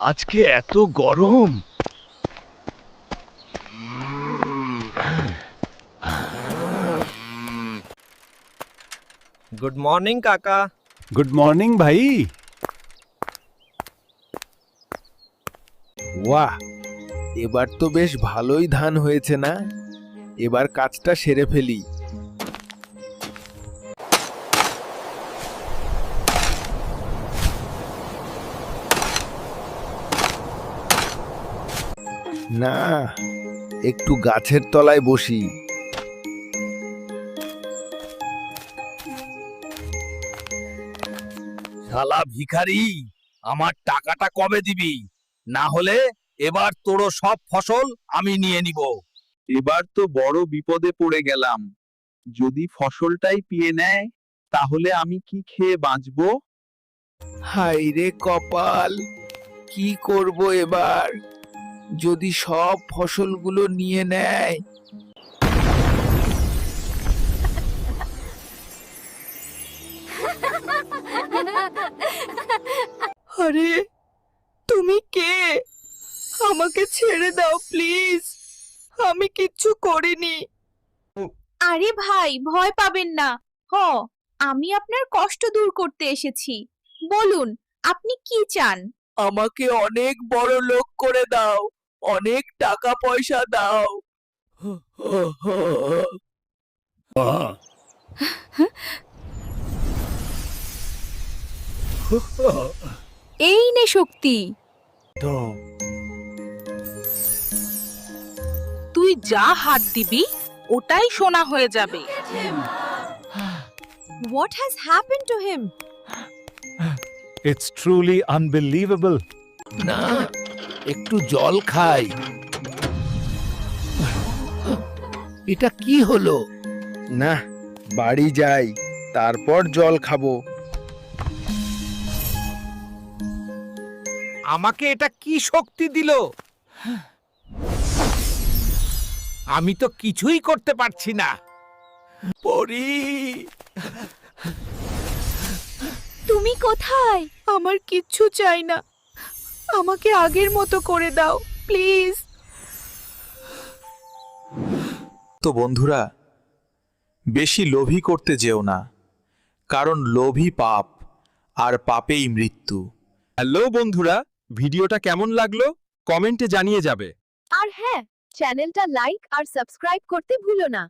আজকে এত গরম। গুড মর্নিং কাকা। গুড মর্নিং ভাই। বাহ এবার তো বেশ ভালোই ধান হয়েছে না? এবার কাজটা সেরে ফেলি। না একটু গাছের তলায় বসি। শালা ভিখারি আমার টাকাটা কবে দিবি? না হলে এবার তোরও সব ফসল আমি নিয়ে নিব। এবার তো বড় বিপদে পড়ে গেলাম। যদি ফসলটাই পিয়ে নেয় তাহলে আমি কি খেয়ে বাঁচবো? হাই রে কপাল কি করব এবার? যদি সব ফসলগুলো নিয়ে নেয়। আরে তুমি কে? আমাকে ছেড়ে দাও প্লিজ। আমি কিচ্ছু করিনি। আরে ভাই ভয় পাবেন না। হ আমি আপনার কষ্ট দূর করতে এসেছি। বলুন আপনি কি চান? আমাকে অনেক বড় লোক করে দাও। অনেক টাকা পয়সা দাও এই নে শক্তি তুই যা হাত দিবি ওটাই সোনা হয়ে যাবে What has happened to him? It's truly unbelievable. না একটু জল খাই। এটা কি হলো? না বাড়ি যাই তারপর জল খাব। আমাকে এটা কি শক্তি দিল? আমি তো কিছুই করতে পারছি না। পরি। তুমি কোথায়? আমার কিচ্ছু চাই না। আমাকে আগের মতো করে দাও প্লিজ। তো বন্ধুরা বেশি লোভী করতে যেও না কারণ লোভী পাপ আর পাপেই মৃত্যু। হ্যালো বন্ধুরা ভিডিওটা কেমন লাগল? কমেন্টে জানিয়ে যাবে। আর হ্যাঁ চ্যানেলটা লাইক আর সাবস্ক্রাইব করতে ভুলো না।